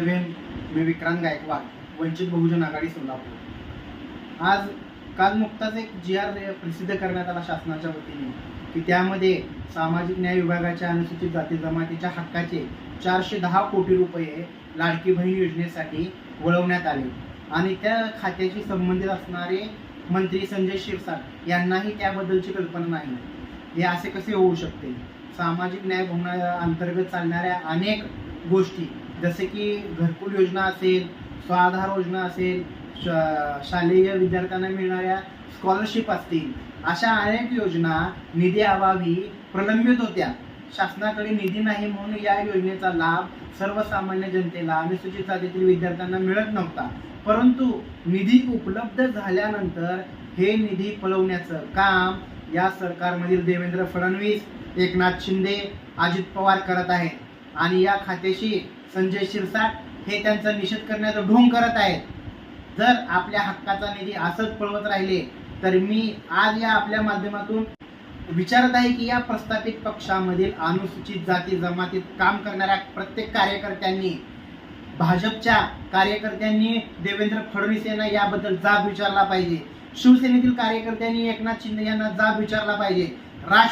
मी विक्रांत गायकवाड वंचित बहुजन आघाडी सोलापूर. आज काल नुकताच एक जी आर प्रसिद्ध करण्यात आला शासनाच्या वतीने की त्यामध्ये सामाजिक न्याय विभागाच्या अनुसूचित जाती जमातीच्या हक्काचे चारशे दहा कोटी रुपये लाडकी बहीण योजनेसाठी वळवण्यात आले. आणि त्या खात्याशी संबंधित असणारे मंत्री संजय शिरसाट यांनाही त्याबद्दलची कल्पना नाही. हे असे कसे होऊ शकते? सामाजिक न्याय भवना अंतर्गत चालणाऱ्या अनेक गोष्टी जसे की घरकुल योजना असेल स्वाधार योजना असेल श- शालेय विद्यार्थ्यांना मिळणाऱ्या स्कॉलरशिप असतील अशा अनेक योजना निधी अभावी प्रलंबित होत्या. शासनाकडे निधी नाही म्हणून या योजनेचा लाभ सर्वसामान्य जनतेला अनुसूचित जातीतील विद्यार्थ्यांना मिळत नव्हता. परंतु निधी उपलब्ध झाल्यानंतर हे निधी पळवण्याचं काम या सरकारमधील देवेंद्र फडणवीस एकनाथ शिंदे अजित पवार करत आहेत. आणि या खात्याशी संजय शिरसाट हे त्यांचा निषेध करण्याचा ढोंग करत आहेत. जर आपल्या हक्काचा निधी असंच पळवत राहिले तर मी आज या आपल्या माध्यमातून विचारत आहे की या प्रस्थापित पक्षामधील अनुसूचित जाती जमातीत काम करणाऱ्या प्रत्येक कार्यकर्त्यांनी भाजपच्या कार्यकर्त्यांनी देवेंद्र फडणवीस यांना याबद्दल जाब विचारला पाहिजे. शिवसेनेतील कार्यकर्त्यांनी एकनाथ शिंदे यांना जाब विचारला पाहिजे. राष्ट्र